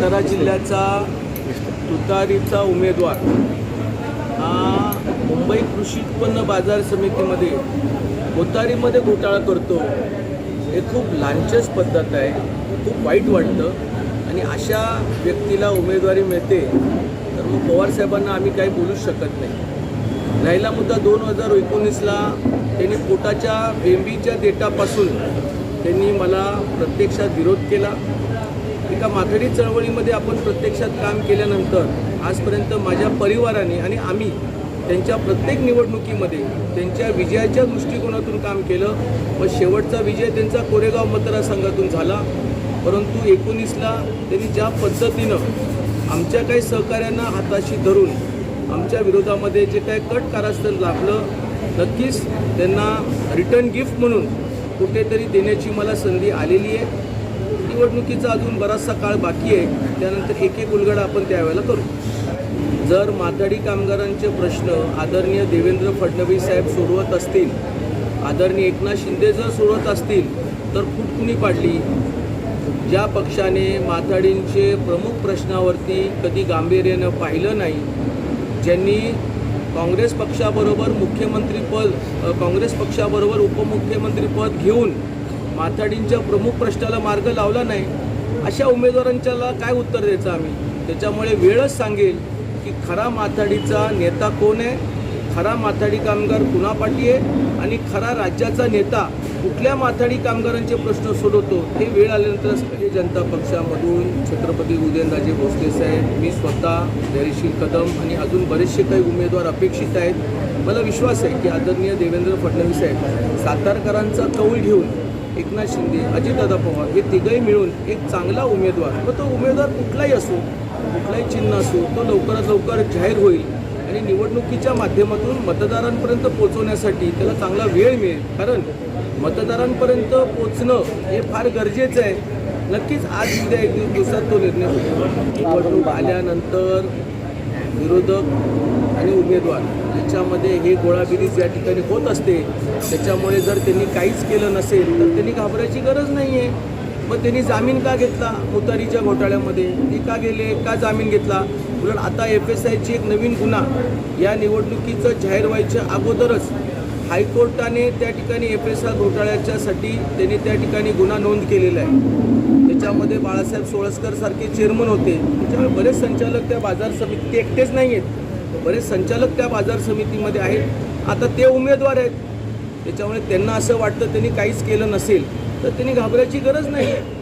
सातारा जिल्ह्याचा तुतारीचा उमेदवार हा मुंबई कृषी उत्पन्न बाजार समितीमध्ये उतारीमध्ये घोटाळा करतो. हे खूप लांछस पद्धत आहे. खूप वाईट वाटतं. आणि अशा व्यक्तीला उमेदवारी मिळते तर मग पवारसाहेबांना आम्ही काही बोलूच शकत नाही. राहिला मुद्दा दोन हजार एकोणीसला त्यांनी पोटाच्या बेंबीच्या डेटापासून त्यांनी मला प्रत्यक्षात विरोध केला. एका माथाडी चळवळीमध्ये आपण प्रत्यक्षात काम केल्यानंतर आजपर्यंत माझ्या परिवाराने आणि आम्ही त्यांच्या प्रत्येक निवडणुकीमध्ये त्यांच्या विजयाच्या दृष्टिकोनातून काम केलं. व शेवटचा विजय त्यांचा कोरेगाव मतदारसंघातून झाला. परंतु एकोणीसला त्यांनी ज्या पद्धतीनं आमच्या काही सहकाऱ्यांना हाताशी धरून आमच्या विरोधामध्ये जे काही कट कारस्थान लाभलं नक्कीच त्यांना रिटर्न गिफ्ट म्हणून कुठेतरी देण्याची मला संधी आलेली आहे. निवडणुकीचा अजून बराचसा काळ बाकी आहे. त्यानंतर एक एक उलगडा आपण त्यावेळेला करू. जर माथाडी कामगारांचे प्रश्न आदरणीय देवेंद्र फडणवीस साहेब सोडवत असतील आदरणीय एकनाथ शिंदे जर सोडवत असतील तर खूप कुणी पाडली. ज्या पक्षाने माथाडींचे प्रमुख प्रश्नावरती कधी गांभीर्यानं पाहिलं नाही ज्यांनी काँग्रेस पक्षाबरोबर मुख्यमंत्रीपद काँग्रेस पक्षाबरोबर उपमुख्यमंत्रीपद घेऊन माथाडींच्या प्रमुख प्रश्नाला मार्ग लावला नाही अशा उमेदवारांच्याला काय उत्तर द्यायचं आम्ही? त्याच्यामुळे वेळच सांगेल की खरा माथाडीचा नेता कोण आहे खरा माथाडी कामगार कुणापाठी आहे आणि खरा राज्याचा नेता कुठल्या माथाडी कामगारांचे प्रश्न सोडवतो हे वेळ आल्यानंतर भारतीय जनता पक्षामधून छत्रपती उदयनराजे भोसले साहेब मी स्वतः धैर्यशील कदम आणि अजून बरेचसे काही उमेदवार अपेक्षित आहेत. मला विश्वास आहे की आदरणीय देवेंद्र फडणवीस साहेब सातारकरांचा कौल घेऊन एकनाथ शिंदे अजितदादा पवार हे तिघही मिळून एक चांगला उमेदवार. व तो उमेदवार कुठलाही असो कुठलाही चिन्ह असो तो लवकरात लवकर जाहीर होईल आणि निवडणुकीच्या माध्यमातून मतदारांपर्यंत पोहोचवण्यासाठी त्याला चांगला वेळ मिळेल. कारण मतदारांपर्यंत पोचणं हे फार गरजेचं आहे. नक्कीच आज उद्या एक दिवस दिवसात तो निर्णय होईल. निवडणूक आल्यानंतर विरोधक आणि उमेदवार याच्यामध्ये हे गोळाबिरीज या ठिकाणी होत असते. त्याच्यामुळे जर त्यांनी काहीच केलं नसेल तर त्यांनी घाबरायची गरज नाही आहे मग त्यांनी जामीन का घेतला मुतारीच्या घोटाळ्यामध्ये? ते का गेले? का जामीन घेतला? उलट आता एफ एस आयची एक नवीन गुन्हा या निवडणुकीचं जाहीर व्हायच्या अगोदरच हायकोर्टाने त्या ठिकाणी एफ एस आर घोटाळ्याच्यासाठी त्यांनी त्या ठिकाणी गुन्हा नोंद केलेला आहे. त्याच्यामध्ये बाळासाहेब सोळसकर सारखे चेअरमन होते. त्याच्यामुळे बरेच संचालक त्या बाजार समिती ते एकटेच नाही आहेत. बरेच संचालक त्या बाजार समितीमध्ये आहेत. आता ते उमेदवार आहेत. त्याच्यामुळे त्यांना असं वाटतं त्यांनी काहीच केलं नसेल. तर त्यांनी घाबरायची गरज नाही आहे.